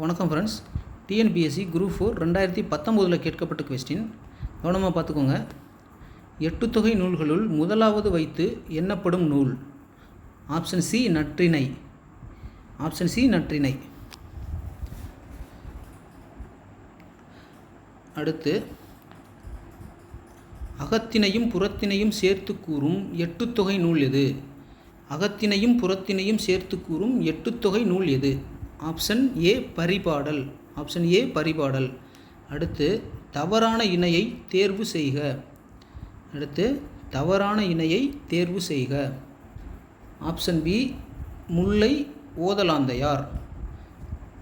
வணக்கம் friends TNPSC group four ரெண்டாயிரத்தி பத்தொம்போதில் கேட்கப்பட்ட கொஸ்டின் கவனமாக பார்த்துக்கோங்க. எட்டு தொகை நூல்களுள் முதலாவது வைத்து எண்ணப்படும் நூல். Option C Natrinai. Option C Natrinai. அடுத்து அகத்தினையும் புறத்தினையும் சேர்த்து கூறும் எட்டு தொகை நூல் எது? அகத்தினையும் புறத்தினையும் சேர்த்து கூறும் எட்டு தொகை நூல் எது? Option A Paripadal. Option A Paripadal. அடுத்து தவறான இணையை தேர்வு செய்க. அடுத்து தவறான இணையை தேர்வு செய்க. Option B Mullai Othalanthaiyar.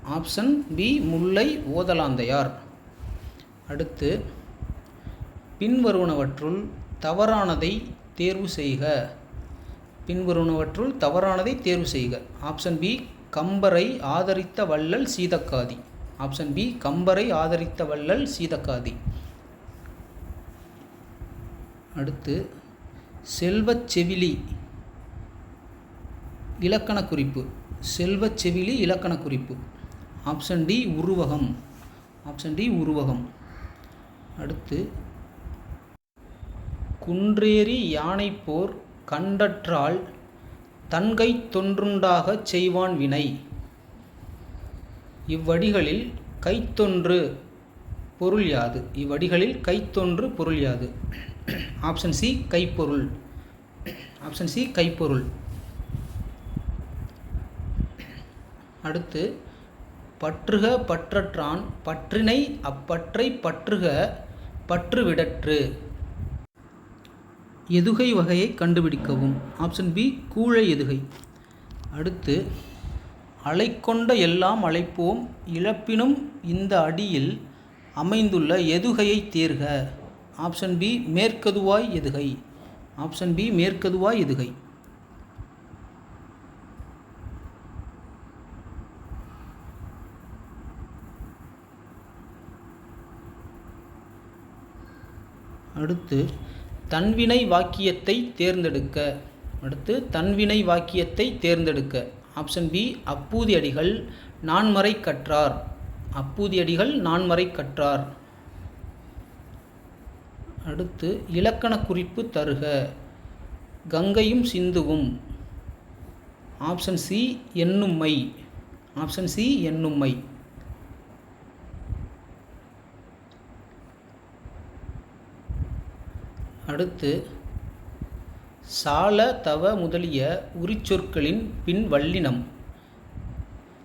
Option B Mullai Othalanthaiyar. அடுத்து பின்வருவனவற்றுள் தவறானதை தேர்வு செய்க. பின்வருவனவற்றுள் தவறானதை தேர்வு செய்க. ஆப்ஷன் பி கம்பரை ஆதரித்த வள்ளல் சீதக்காதி. ஆப்ஷன் பி கம்பரை ஆதரித்த வள்ளல் சீதக்காதி. அடுத்து செல்வச் செவிலி இலக்கண குறிப்பு. செல்வச் செவிலி இலக்கண குறிப்பு. ஆப்ஷன் டி உருவகம். ஆப்ஷன் டி உருவகம். அடுத்து குன்றேறி யானை போர் கண்டற்றால் தன்கை தொன்றுண்டாகச் செய்வான் வினை. இவ்வடிகளில் கைத்தொன்று பொருள் யாது? இவ்வடிகளில் கைத்தொன்று பொருள் யாது? ஆப்ஷன் சி கைப்பொருள். ஆப்ஷன் சி கைப்பொருள். அடுத்து பற்றுக பற்றற்றான் பற்றினை அப்பற்றை பற்றுக பற்று விடற்று எதுகை வகையை கண்டுபிடிக்கவும். ஆப்ஷன் பி கூழை எதுகை. அடுத்து அலைக்கொண்ட எல்லாம் அழைப்போம். இழப்பினும் இந்த அடியில் அமைந்துள்ள எதுகையை தேர்க. ஆப்ஷன் பி மேற்கதுவாய் எதுகை. ஆப்ஷன் பி மேற்கதுவாய் எதுகை. அடுத்து தன்வினை வாக்கியத்தை தேர்ந்தெடுக்க. அடுத்து தன்வினை வாக்கியத்தை தேர்ந்தெடுக்க. ஆப்ஷன் பி அப்பூதி அடிகள் நான்மறை கற்றார். அப்பூதி அடிகள் நான்மறை கற்றார். அடுத்து இலக்கண குறிப்பு தருக. கங்கையும் சிந்துவும். ஆப்ஷன் சி எண்ணும்மை. ஆப்ஷன் சி எண்ணும்மை. அடுத்து சால தவ முதலிய உரிச்சொற்களின் பின் வல்லினம்.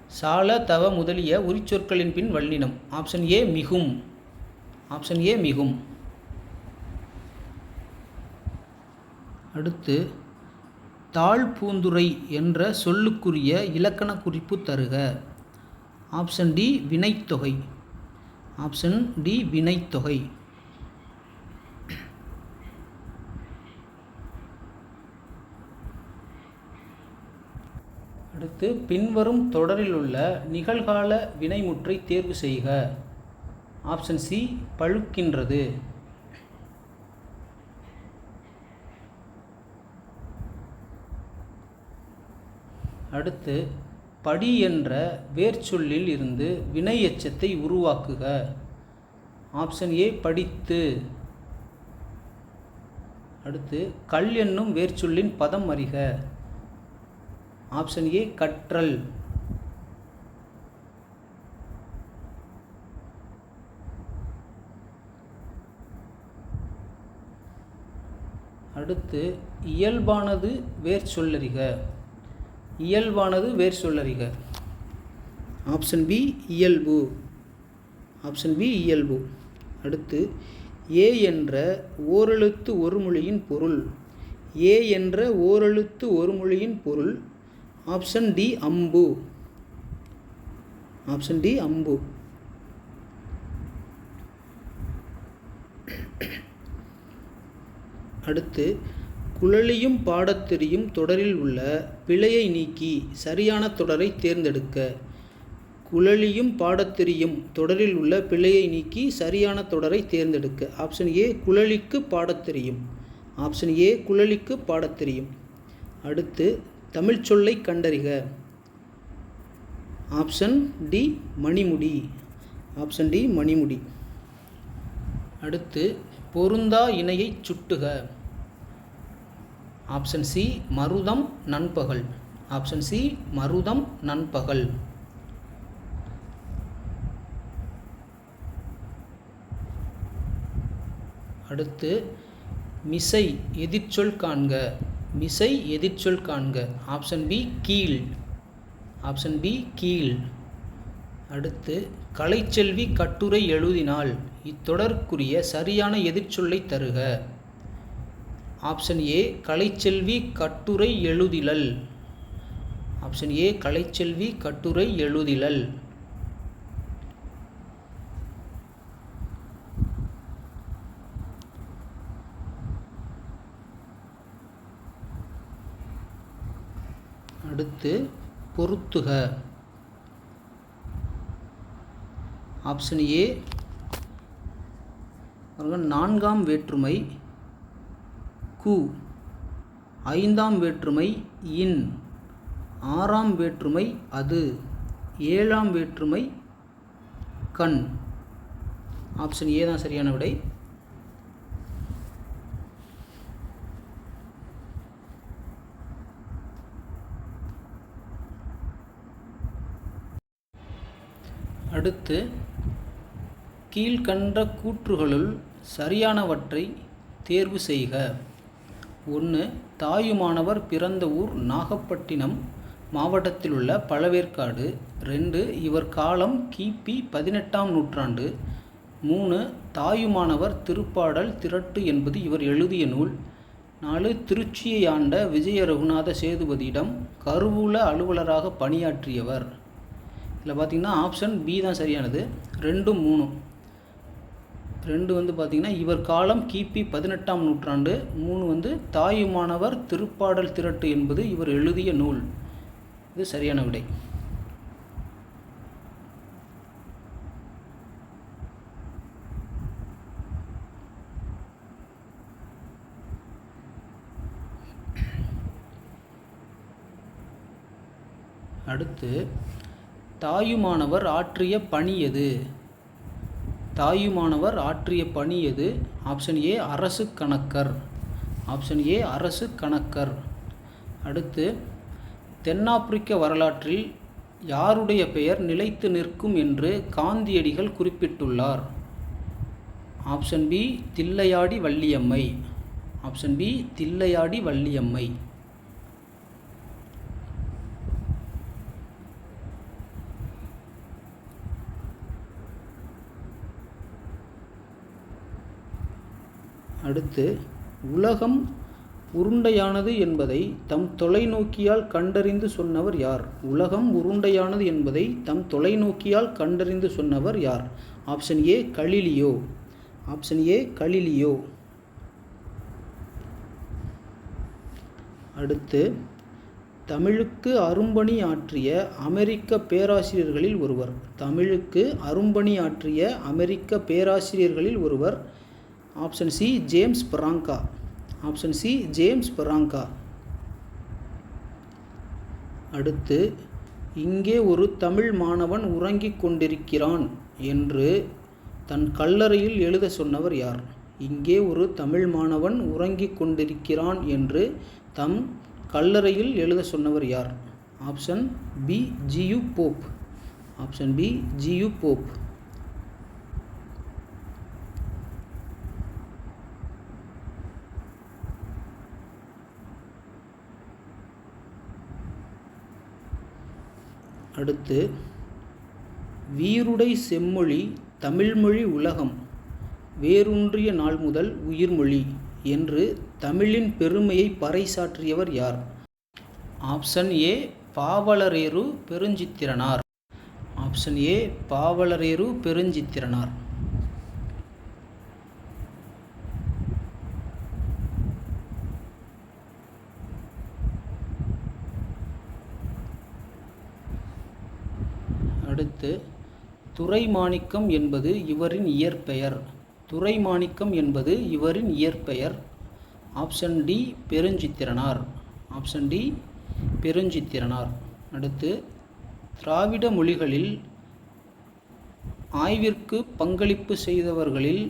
சால தவ முதலிய உரிச்சொற்களின் பின் வல்லினம். ஆப்ஷன் ஏ மிகும். ஆப்ஷன் ஏ மிகும். அடுத்து தாழ் பூந்துரை என்ற சொல்லுக்குரிய இலக்கண குறிப்பு தருக. ஆப்ஷன் டி வினைத்தொகை. ஆப்ஷன் டி வினைத்தொகை. அடுத்து பின்வரும் தொடரில் உள்ள நிகழ்கால வினைமுற்றை தேர்வு செய்க. ஆப்ஷன் சி பழுக்கின்றது. அடுத்து படி என்ற வேர்ச்சொல்லில் இருந்து வினை எச்சத்தை உருவாக்குக. ஆப்ஷன் ஏ படித்து. அடுத்து கல் என்னும் வேர்ச்சொல்லின் பதம் அறிக. ஆப்ஷன் ஏ கற்றல். அடுத்து இயல்பானது வேர் சொல்லறிக. இயல்பானது வேர் சொல்லறிக. ஆப்ஷன் பி இயல்பு. ஆப்ஷன் பி இயல்பு. அடுத்து ஏ என்ற ஓரெழுத்து ஒரு மொழியின் பொருள். ஏ என்ற ஓரெழுத்து ஒரு மொழியின் பொருள். ஆப்ஷன் டி அம்பு. ஆப்ஷன் டி அம்பு. அடுத்து குழலியும் பாடத்தெரியும் தொடரில் உள்ள பிழையை நீக்கி சரியான தொடரை தேர்ந்தெடுக்க. குழலியும் பாடத்தெரியும் தொடரில் உள்ள பிழையை நீக்கி சரியான தொடரை தேர்ந்தெடுக்க. ஆப்ஷன் ஏ குழலிக்கு பாடத்தெரியும். ஆப்ஷன் ஏ குழலிக்கு பாடத்தெரியும். அடுத்து தமிழ்ச்சொல்லை கண்டறிக. ஆப்ஷன் டி மணிமுடி. ஆப்ஷன் டி மணிமுடி. அடுத்து பொருந்தா இணையைச் சுட்டுக. ஆப்ஷன் சி மருதம் நண்பகல். ஆப்ஷன் சி மருதம் நண்பகல். அடுத்து மிசை எதிர்ச்சொல் காண்க. விசை எதிர்ச்சொல் காண்க. ஆப்ஷன் பி கீழ். ஆப்ஷன் பி கீழ். அடுத்து கலைச்செல்வி கட்டுரை எழுதினால் இத்தொடர்க்குரிய சரியான எதிர்ச்சொல்லை தருக. ஆப்ஷன் ஏ கலைச்செல்வி கட்டுரை எழுதிலல். ஆப்ஷன் ஏ கலைச்செல்வி கட்டுரை எழுதிலல் அடுத்து பொருத்துக ஆப்ஷன் ஏ நான்காம் வேற்றுமை கு. ஐந்தாம் வேற்றுமை இன். ஆறாம் வேற்றுமை அது. ஏழாம் வேற்றுமை கண். ஆப்ஷன் ஏ தான் சரியான விடை. அடுத்து கீழ்கண்ட கூற்றுகளுள் சரியானவற்றை தேர்வு செய்க. ஒன்று தாயுமானவர் பிறந்த ஊர் நாகப்பட்டினம் மாவட்டத்தில் உள்ள பழவேற்காடு. ரெண்டு இவர் காலம் கிபி பதினெட்டாம் நூற்றாண்டு. மூணு தாயுமானவர் திருப்பாடல் திரட்டு என்பது இவர் எழுதிய நூல். நாலு திருச்சியை ஆண்ட விஜய ரகுநாத சேதுபதியிடம் கருவூல அலுவலராக பணியாற்றியவர். இதில் பார்த்தீங்கன்னா ஆப்ஷன் பி தான் சரியானது. ரெண்டும் மூணும். ரெண்டு வந்து பார்த்திங்கன்னா இவர் காலம் கிபி பதினெட்டாம் நூற்றாண்டு. மூணு வந்து தாயுமானவர் திருப்பாடல் திரட்டு என்பது இவர் எழுதிய நூல். இது சரியான விடை. அடுத்து தாயுமானவர் ஆற்றிய பணி எது? தாயுமானவர் ஆற்றிய பணி எது? ஆப்ஷன் ஏ அரசு கணக்கர். ஆப்ஷன் ஏ அரசு கணக்கர். அடுத்து தென்னாப்பிரிக்க வரலாற்றில் யாருடைய பெயர் நிலைத்து நிற்கும் என்று காந்தியடிகள் குறிப்பிட்டுள்ளார்? Option B Thillaiyadi Valliammai. Option B Thillaiyadi Valliammai. அடுத்து உலகம் உருண்டையானது என்பதை தம் தொலைநோக்கியால் கண்டறிந்து சொன்னவர் யார்? உலகம் உருண்டையானது என்பதை தம் தொலைநோக்கியால் கண்டறிந்து சொன்னவர் யார்? Option A Galileo. Option A Galileo. அடுத்து தமிழுக்கு அரும்பணி ஆற்றிய அமெரிக்க பேராசிரியர்களில் ஒருவர். தமிழுக்கு அரும்பணி ஆற்றிய அமெரிக்க பேராசிரியர்களில் ஒருவர். Option C James Baranga option C James Baranga அடுத்து இங்கே ஒரு தமிழ் மாணவன் உறங்கிக் கொண்டிருக்கிறான் என்று தன் கல்லறையில் எழுத சொன்னவர் யார்? இங்கே ஒரு தமிழ் மாணவன் உறங்கிக் கொண்டிருக்கிறான் என்று தம் கல்லறையில் எழுத சொன்னவர் யார்? Option B G U option B G U Pope வீருடை செம்மொழி தமிழ்மொழி உலகம். வேரூன்றிய நாள் முதல் உயிர்மொழி என்று தமிழின் பெருமையை பறைசாற்றியவர் யார்? Option A Pavalareru Perunchithiranar. Option A Pavalareru Perunchithiranar. அடுத்து துரைமாணிக்கம் என்பது இவரின் இயற்பெயர். துரைமாணிக்கம் என்பது இவரின் இயற்பெயர். Option D Perunchithiranar. Option D Perunchithiranar. அடுத்து திராவிட மொழிகளில் ஆய்விற்கு பங்களிப்பு செய்தவர்களில்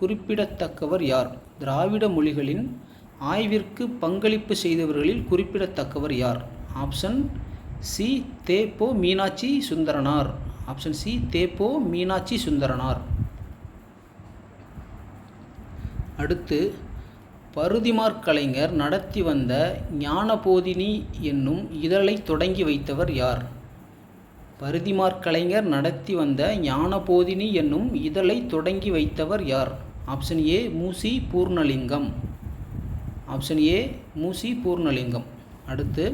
குறிப்பிடத்தக்கவர் யார்? திராவிட மொழிகளின் ஆய்விற்கு பங்களிப்பு செய்தவர்களில் குறிப்பிடத்தக்கவர் யார்? ஆப்ஷன் சி தேப்போ மீனாட்சி சுந்தரனார். ஆப்ஷன் சி தேப்போ மீனாட்சி சுந்தரனார். அடுத்து பருதிமார் கலைஞர் நடத்தி வந்த ஞானபோதினி என்னும் இதழை தொடங்கி வைத்தவர் யார்? பருதிமார் கலைஞர் நடத்தி வந்த ஞானபோதினி என்னும் இதழை தொடங்கி வைத்தவர் யார்? Option A Moosi Poornalingam. Option A Moosi Poornalingam. அடுத்து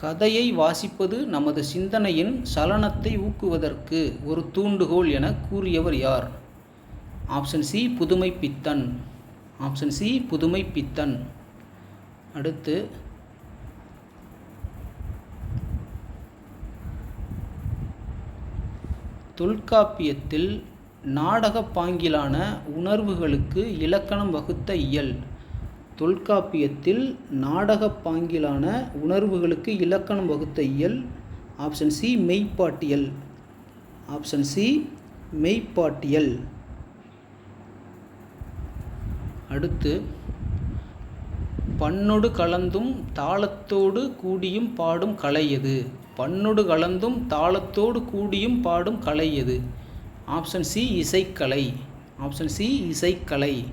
கதையை வாசிப்பது நமது சிந்தனையின் சலனத்தை ஊக்குவதற்கு ஒரு தூண்டுகோல் என கூறியவர் யார்? ஆப்ஷன் சி புதுமை பித்தன். ஆப்ஷன் சி புதுமை பித்தன். அடுத்து தொல்காப்பியத்தில் நாடகப் பாங்கிலான உணர்வுகளுக்கு இலக்கணம் வகுத்த இயல். தொல்காப்பியத்தில் நாடகப் பாங்கிலான உணர்வுகளுக்கு இலக்கணம் வகுத்த இயல் ஆப்ஷன் சி மெய்ப்பாட்டியல். ஆப்ஷன் சி மெய்ப்பாட்டியல். அடுத்து பண்ணொடு கலந்தும் தாளத்தோடு கூடியும் பாடும் கலை எது? பண்ணொடு கலந்தும் தாளத்தோடு கூடியும் பாடும் கலை எது? ஆப்ஷன் சி இசைக்கலை. ஆப்ஷன் சி இசைக்கலை.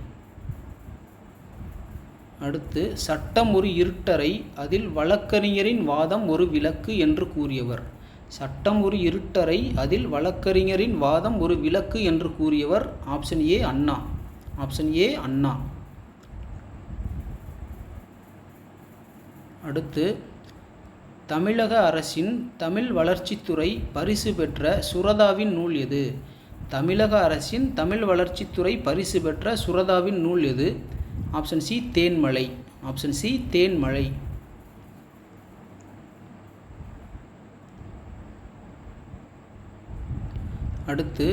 அடுத்து சட்டம் ஒரு இருட்டறை அதில் வழக்கறிஞரின் வாதம் ஒரு விளக்கு என்று கூறியவர். சட்டம் ஒரு இருட்டறை அதில் வழக்கறிஞரின் வாதம் ஒரு விளக்கு என்று கூறியவர் option A Anna. Option A அண்ணா. அடுத்து தமிழக அரசின் தமிழ் வளர்ச்சித்துறை பரிசு பெற்ற சுரதாவின் நூல் எது? தமிழக அரசின் தமிழ் வளர்ச்சித்துறை பரிசு பெற்ற சுரதாவின் நூல் எது? Option C Thenmalai. Option C Thenmalai. அடுத்து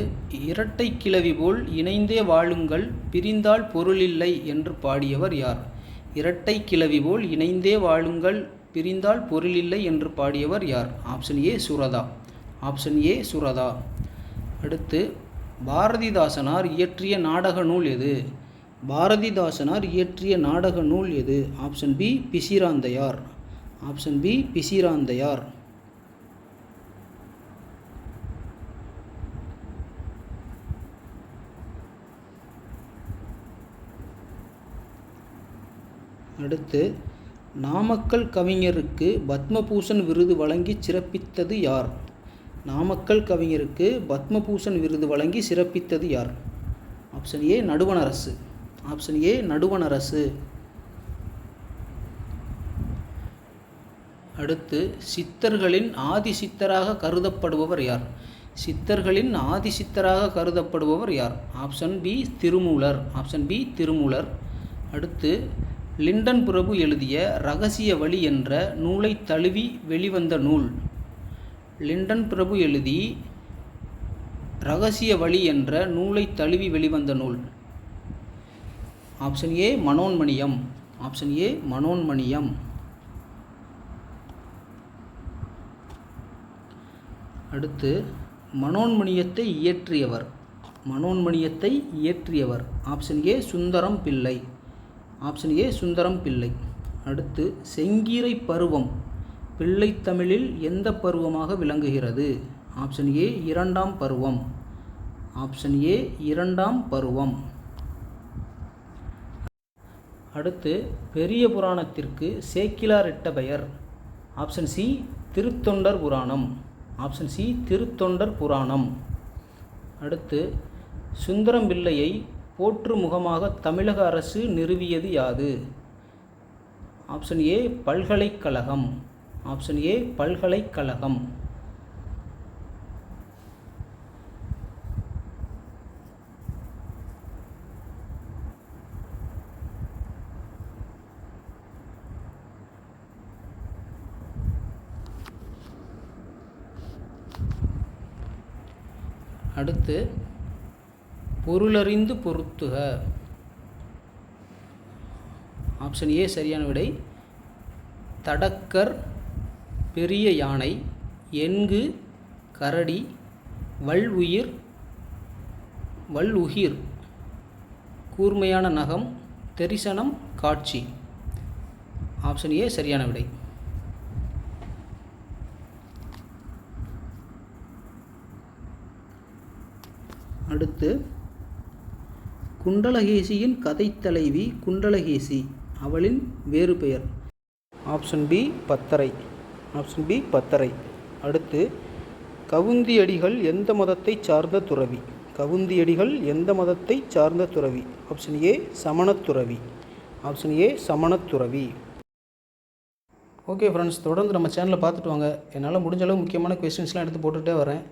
இரட்டை கிளவி போல் இணைந்தே வாழுங்கள் பிரிந்தால் பொருளில்லை என்று பாடியவர் யார்? இரட்டை கிளவி போல் இணைந்தே வாழுங்கள் பிரிந்தால் பொருளில்லை என்று பாடியவர் யார்? Option A Suratha. Option A Suratha. அடுத்து பாரதிதாசனார் இயற்றிய நாடக நூல் எது? பாரதிதாசனார் இயற்றிய நாடக நூல் எது? Option B Pisiranthaiyar. Option B Pisiranthaiyar. அடுத்து நாமக்கல் கவிஞருக்கு பத்மபூஷன் விருது வழங்கி சிறப்பித்தது யார்? நாமக்கல் கவிஞருக்கு பத்மபூஷன் விருது வழங்கி சிறப்பித்தது யார்? Option A நடுவணரசு. ஆப்ஷன் ஏ நடுவணரசு அடுத்து சித்தர்களின் ஆதி சித்தராக கருதப்படுபவர் யார்? சித்தர்களின் ஆதி சித்தராக கருதப்படுபவர் யார்? Option B Thirumoolar. Option B Thirumoolar. அடுத்து லிண்டன் பிரபு எழுதிய ரகசிய வழி என்ற நூலை தழுவி வெளிவந்த நூல். லிண்டன் பிரபு எழுதி ரகசிய வழி என்ற நூலை தழுவி வெளிவந்த நூல். Option A Manonmaniyam. Option A Manonmaniyam. அடுத்து மனோன்மணியத்தை இயற்றியவர். மனோன்மணியத்தை இயற்றியவர். Option A Sundaram Pillai. Option A Sundaram Pillai. அடுத்து செங்கீரை பருவம். பிள்ளைத்தமிழில் எந்த பருவமாக விளங்குகிறது? ஆப்ஷன் ஏ இரண்டாம் பருவம். ஆப்ஷன் ஏ இரண்டாம் பருவம். அடுத்து பெரிய புராணத்திற்கு சேக்கிலார் இட்ட பெயர். ஆப்ஷன் சி திருத்தொண்டர் புராணம். ஆப்ஷன் சி திருத்தொண்டர் புராணம். அடுத்து சுந்தரம் பிள்ளையை போற்று முகமாக தமிழக அரசு நிறுவியது யாது? ஆப்ஷன் ஏ பல்கலைக்கழகம். ஆப்ஷன் ஏ பல்கலைக்கழகம். அடுத்து பொருளறிந்து பொருத்துக. ஆப்ஷன் ஏ சரியான விடை. தடக்கர் பெரிய யானை எண்கு கரடி வல் உயிர் வல் உயிர். கூர்மையான நகம் தெரிசனம் காட்சி. ஆப்ஷன் ஏ சரியான விடை. அடுத்து குண்டலகேசியின் கதைத்தலைவி குண்டலகேசி அவளின் வேறு பெயர். Option B Pathirai. Option B Pathirai. அடுத்து கவுந்தியடிகள் எந்த மதத்தை சார்ந்த துறவி? கவுந்தியடிகள் எந்த மதத்தை சார்ந்த துறவி? ஆப்ஷன் ஏ சமணத்துறவி ஆப்ஷன் ஏ சமணத்துறவி ஓகே ஃப்ரெண்ட்ஸ் தொடர்ந்து நம்ம சேனலை பார்த்துட்டு வாங்க. என்னால் முடிஞ்சளவு முக்கியமான கொஸ்டின்ஸ்லாம் எடுத்து போட்டுகிட்டே வரேன்.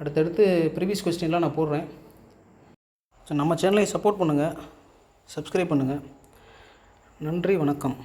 அடுத்தடுத்து ப்ரீவியஸ் கொஸ்டின்லாம் நான் போடுறேன். ஸோ நம்ம சேனலை சப்போர்ட் பண்ணுங்கள் சப்ஸ்கிரைப் பண்ணுங்கள் நன்றி வணக்கம்.